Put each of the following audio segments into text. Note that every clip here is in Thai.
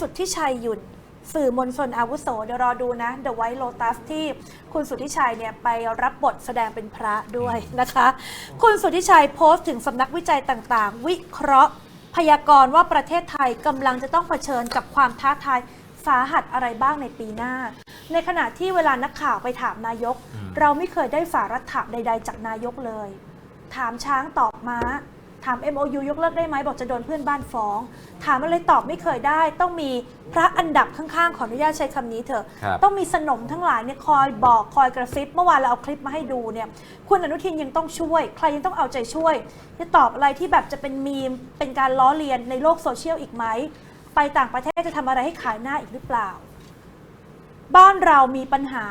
สุทธิชัยหยุ่นสื่อมวลชนอาวุโสเดี๋ยวรอดูนะ The White Lotus ที่คุณสุทธิชัยเนี่ยไปรับบทแสดงเป็นพระด้วยนะคะ คุณสุทธิชัยโพสต์ถึงสำนักวิจัยต่างๆ วิเคราะห์ พยากรณ์ว่าประเทศไทยกำลังจะต้องเผชิญกับความท้าทายสาหัสอะไรบ้างในปีหน้า ในขณะที่เวลานักข่าวไปถามนายก เราไม่เคยได้สารัฐะใด ๆ จากนายกเลย ถามช้างตอบม้า ถาม MOU ยกเลิกได้ไหมบอกจะโดนเพื่อนบ้านฟ้อง ถามอะไรตอบไม่เคยได้ ต้องมีพระอันดับข้างๆ ขออนุญาตใช้คำนี้เถอะ ครับ ต้องมีสนมทั้งหลายเนี่ยคอยบอกคอยกระซิบ เมื่อวานเราเอาคลิปมาให้ดูเนี่ยคุณอนุทินยังต้องช่วย ใครยังต้องเอาใจช่วย จะตอบอะไรที่แบบจะเป็นมีมเป็นการล้อเลียนในโลกโซเชียลอีกไหม ไปต่างประเทศจะทำอะไรให้ขายหน้าอีกหรือเปล่า บ้านเรามีปัญหา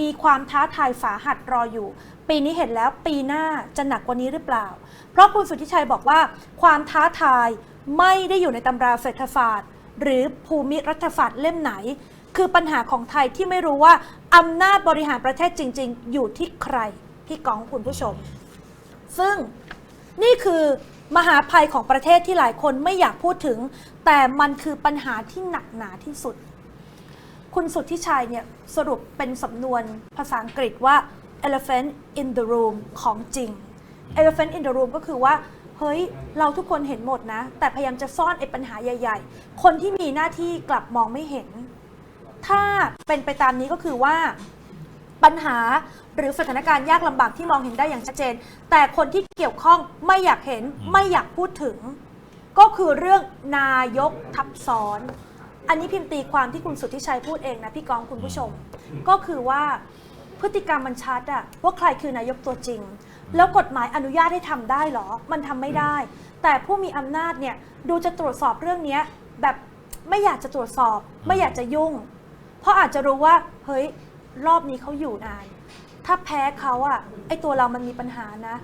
มีความท้าทายสาหัสรออยู่ ปีนี้เห็นแล้วปีหน้าจะหนักกว่านี้หรือเปล่า เพราะคุณสุทธิชัยบอกว่า ความท้าทายไม่ได้อยู่ในตำราเศรษฐศาสตร์ หรือภูมิรัฐศาสตร์เล่มไหน คือปัญหาของไทยที่ไม่รู้ว่าอำนาจบริหารประเทศจริง ๆ อยู่ที่ใครพี่กองคุณผู้ชม ซึ่งนี่คือมหาภัยของประเทศที่หลายคนไม่อยากพูดถึง แต่มันคือปัญหาที่หนักหนาที่สุด คุณสุทธิชัยเนี่ยสรุปเป็นสำนวนภาษาอังกฤษว่า elephant in the room ของจริง elephant in the room ก็คือว่า เฮ้ย เราทุกคนเห็นหมดนะ แต่พยายามจะซ่อนไอ้ปัญหาใหญ่ ๆ คนที่มีหน้าที่กลับมองไม่เห็น ถ้าเป็นไปตามนี้ก็คือว่าปัญหาหรือสถานการณ์ยากลำบากที่มองเห็นได้อย่างชัดเจน แต่คนที่เกี่ยวข้องไม่อยากเห็นไม่อยากพูดถึง ก็คือเรื่องนายกทับซ้อน อันนี้พิมพ์ตีความที่คุณสุทธิชัยพูดเองนะพี่กองคุณผู้ชม ก็คือว่าพฤติกรรมมันชัดอะว่าใครคือนายกตัวจริง แล้วกฎหมายอนุญาตให้ทำได้เหรอ มันทำไม่ได้ แต่ผู้มีอำนาจเนี่ยดูจะตรวจสอบเรื่องเนี้ยแบบไม่อยากจะตรวจสอบ ไม่อยากจะยุ่ง เพราะอาจจะรู้ว่าเฮ้ยรอบนี้เขาอยู่นาน ถ้าแพ้เขาอะไอตัวเรามันมีปัญหานะ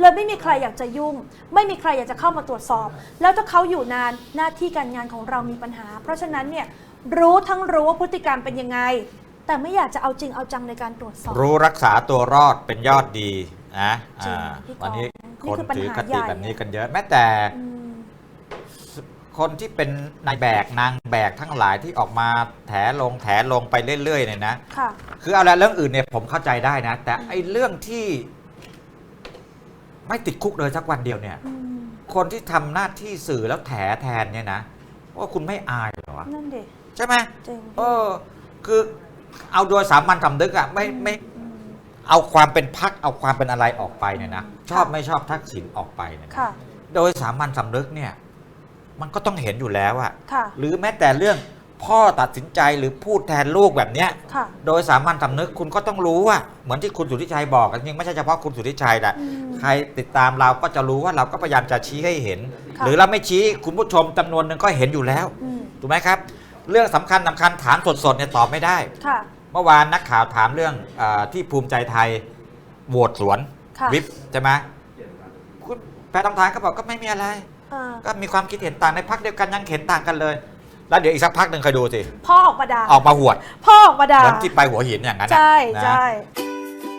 เลยไม่มีใครอยากจะยุ่ง ไม่มีใครอยากจะเข้ามาตรวจสอบ แล้วถ้าเขาอยู่นานหน้าที่การงานของเรามีปัญหา เพราะฉะนั้นเนี่ยรู้ทั้งรู้ว่าพฤติกรรมเป็นยังไง แต่ไม่อยากจะเอาจริงเอาจังในการตรวจสอบ รู้รักษาตัวรอดเป็นยอดดีนะจริงอ่าพี่กรณ์วันนี้นี่คนคือปัญหาถือคติใหญ่ แบบนี้กันเยอะแม้แต่ อืม คนที่เป็นนายแบกนางแบกทั้งหลายที่ออกมาแถลงแถลงไปเรื่อยๆเนี่ยนะ ค่ะ คือเอาละเรื่องอื่นเนี่ยผมเข้าใจได้นะ แต่ไอ้เรื่องที่ ไม่ติดคุกเลยสักวันเดียวเนี่ยอืมคนที่ทำหน้าที่สื่อแล้วแถแทนเนี่ยนะว่าคุณไม่อายเหรอวะนั่นเด็ใช่ไหมจริงเออ คือเอาโดยสามัญสำนึกอะไม่ไม่อืมเอาความเป็นพักเอาความเป็นอะไรออกไปเนี่ยนะชอบค่ะไม่ชอบทักษิณออกไปเนี่ยนะค่ะ โดยสามัญสำนึกเนี่ย มันก็ต้องเห็นอยู่แล้วอะค่ะ หรือแม้แต่เรื่อง พ่อตัดสินใจหรือพูดแทนลูกแบบเนี้ย ค่ะ โดยสามัญสำนึกคุณก็ต้องรู้ว่าเหมือนที่คุณสุทธิชัยบอกจริงๆไม่ใช่เฉพาะคุณสุทธิชัยแหละอืมใครติดตามเราก็จะรู้ว่าเราก็พยายามจะชี้ให้เห็น ค่ะ หรือเราไม่ชี้คุณผู้ชมจำนวนหนึ่งก็เห็นอยู่แล้วอืมถูกไหมครับ เรื่องสำคัญสำคัญถามสดๆเนี่ยตอบไม่ได้ ค่ะ เมื่อวานนักข่าวถามเรื่องเออที่ภูมิใจไทยโหวตสวนค่ะ วิปใช่ไหมคุณแพทองทานก็บอกก็ไม่มีอะไรเออก็มีความคิดเห็นต่างในพักเดียวกันยังเห็นต่างกันเลย แล้วเดี๋ยวอีกสักพักหนึ่งคอยดูสิพ่อออกมาด่าออกมาหวดพ่อออกมาด่าเหมือนที่ไปหัวหินอย่างนั้นน่ะใช่นะ ใช่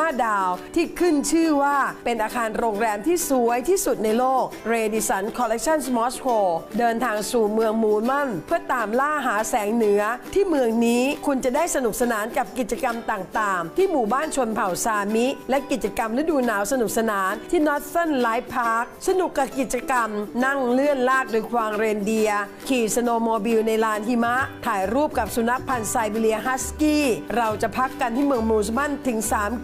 5 ดาว ที่ขึ้นชื่อว่าเป็นอาคารโรงแรมที่สวยที่สุดในโลก r a d i s o n Collection Moscow เดินทางสู่เมืองมูลมัน เพื่อตามล่าหาแสงเหนือ ที่เมืองนี้คุณจะได้สนุกสนานกับกิจกรรมต่างๆ ที่หมู่บ้านชนเผ่าซามิ และกิจกรรมฤดูหนาวสนุกสนานที่ Northern Light Park สนุกกับกิจกรรม นั่งเลื่อนลากโดยควางเรนเดีย ขี่สโนโมบิลในลานหิมะ ถ่ายรูปกับสุนัขพันธุ์ไซบีเรียฮัสกี้ เราจะพักกันที่เมืองมูสมันถึง 3